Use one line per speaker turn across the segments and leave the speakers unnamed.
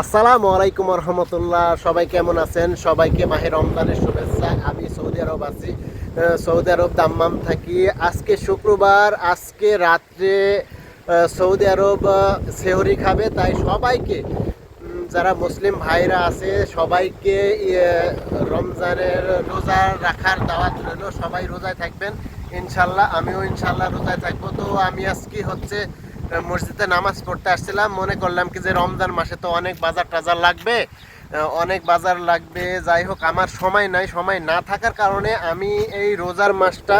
আসসালামু আলাইকুম রহমতুল্লাহ সবাই কেমন আছেন? সবাইকে মাহে রমজানের শুভেচ্ছা। আমি সৌদি আরব আছি। সৌদি আরব দাম্মাম থাকি। আজকে শুক্রবার আজকে রাত্রে সৌদি আরব সেহরি খাবে তাই সবাইকে যারা মুসলিম ভাইরা আছে সবাইকে ইয়ে, রমজানের রোজা রাখার দাওয়াত রইল। সবাই রোজায় থাকবেন ইনশাল্লাহ। আমিও ইনশাল্লাহ রোজায় থাকব। তো আমি আজকে হচ্ছে মসজিদে নামাজ পড়তে আসছিলাম, মনে করলাম কি যে রমজান মাসে তো অনেক বাজার টাজার লাগবে অনেক বাজার লাগবে, যাই হোক, আমার সময় নাই, সময় না থাকার কারণে আমি এই রোজার মাসটা,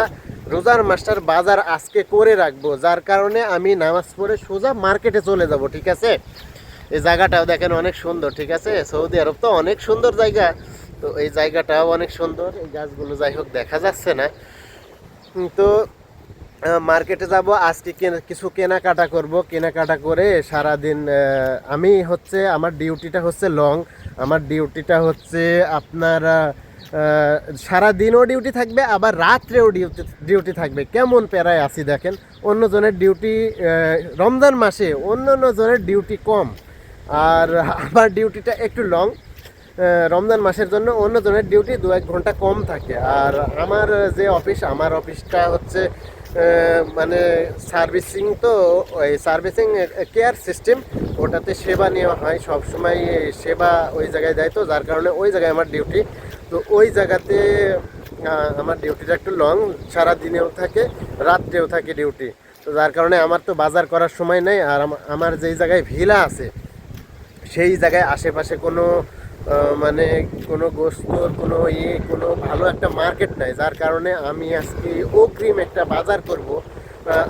রোজার মাসটার বাজার আজকে করে রাখব, যার কারণে আমি নামাজ পড়ে সোজা মার্কেটে চলে যাব, ঠিক আছে? এই জায়গাটাও দেখেন অনেক সুন্দর, ঠিক আছে? সৌদি আরব তো অনেক সুন্দর জায়গা, তো এই জায়গাটাও অনেক সুন্দর, এই গাছগুলো যাই হোক, দেখা যাচ্ছে না। তো মার্কেটে যাব, আজকে কিছু কেনাকাটা করব। কেনাকাটা করে সারাদিন আমি হচ্ছে, আমার ডিউটিটা হচ্ছে লং। আমার ডিউটিটা হচ্ছে আপনার সারাদিনও ডিউটি থাকবে, আবার রাত্রেও ডিউটি ডিউটি থাকবে। কেমন প্যারায় আছি দেখেন, অন্যজনের ডিউটি রমজান মাসে অন্য অন্য জনের ডিউটি কম, আর আমার ডিউটিটা একটু লং। রমজান মাসের জন্য অন্য জনের ডিউটি দু এক ঘণ্টা কম থাকে। আর আমার যে অফিস, আমার অফিসটা হচ্ছে মানে সার্ভিসিং তো, ওই সার্ভিসিং কেয়ার সিস্টেম, ওটাতে সেবা নেওয়া হয় সব সময় সেবা ওই জায়গায় দেয় তো, যার কারণে ওই জায়গায় আমার ডিউটি। তো ওই জায়গাতে আমার ডিউটিটা একটু লং, সারা দিনেও থাকে, রাত্রেও থাকে ডিউটি। তো যার কারণে আমার তো বাজার করার সময় নেই, আর আমার যেই জায়গায় ভিলা আছে, সেই জায়গায় আশেপাশে কোনো মানে কোনো গোস্তর, কোনো ইয়ে কোনো ভালো একটা মার্কেট নাই। যার কারণে আমি আজকে অগ্রিম একটা বাজার করব।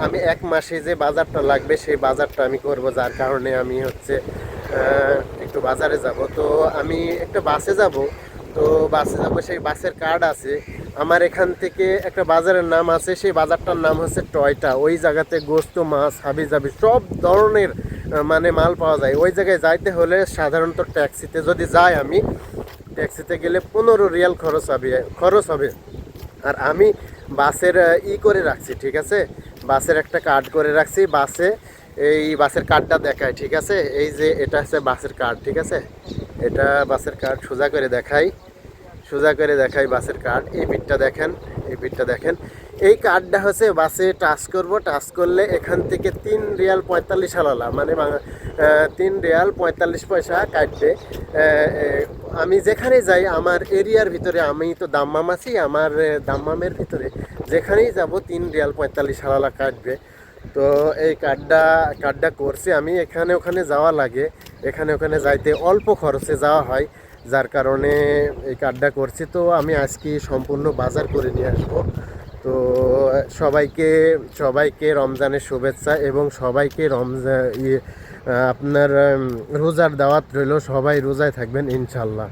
আমি এক মাসে যে বাজারটা লাগবে, সেই বাজারটা আমি করব, যার কারণে আমি হচ্ছে একটু বাজারে যাব। তো আমি একটা বাসে যাব। তো বাসে যাব, সেই বাসের কার্ড আছে। আমার এখান থেকে একটা বাজারের নাম আছে, সেই বাজারটার নাম হচ্ছে টয়টা ওই জায়গাতে গোস্ত, মাছ হাবি জাবি সব ধরনের মানে মাল পাওয়া যায়। ওই জায়গায় যাইতে হলে সাধারণত ট্যাক্সিতে, যদি যাই আমি, ট্যাক্সিতে গেলে পনেরো রিয়াল খরচ হবে খরচ হবে। আর আমি বাসের ই করে রাখছি, ঠিক আছে? বাসের একটা কার্ড করে রাখছি, বাসে এই বাসের কার্ডটা দেখায় ঠিক আছে? এই যে এটা হচ্ছে বাসের কার্ড, ঠিক আছে? এটা বাসের কার্ড, সোজা করে দেখাই। সোজা করে দেখাই বাসের কার্ড, এই পিঠটা দেখেন। এই পিঠটা দেখেন। এই কার্ডটা হচ্ছে বাসে টাচ করব টাচ করলে এখান থেকে তিন রিয়াল পঁয়তাল্লিশ হালালা মানে তিন রিয়াল পঁয়তাল্লিশ পয়সা কাটবে। আমি যেখানে যাই, আমার এরিয়ার ভিতরে আমি তো দাম্মাম আছি, আমার দাম্মামের ভিতরে যেখানেই যাব, তিন রিয়াল পঁয়তাল্লিশ হালালা কাটবে। তো এই কার্ডটা কার্ডটা করছি আমি, এখানে ওখানে যাওয়া লাগে। এখানে ওখানে যাইতে অল্প খরচে যাওয়া হয়। যার কারণে এই কার্ডটা করছি। তো আমি আজকে সম্পূর্ণ বাজার করে নিয়ে আসব। তো সবাইকে সবাইকে রমজানের শুভেচ্ছা এবং সবাইকে রমজান ইয়ে আপনার রোজার দাওয়াত রইল। সবাই রোজায় থাকবেন, ইনশাল্লাহ।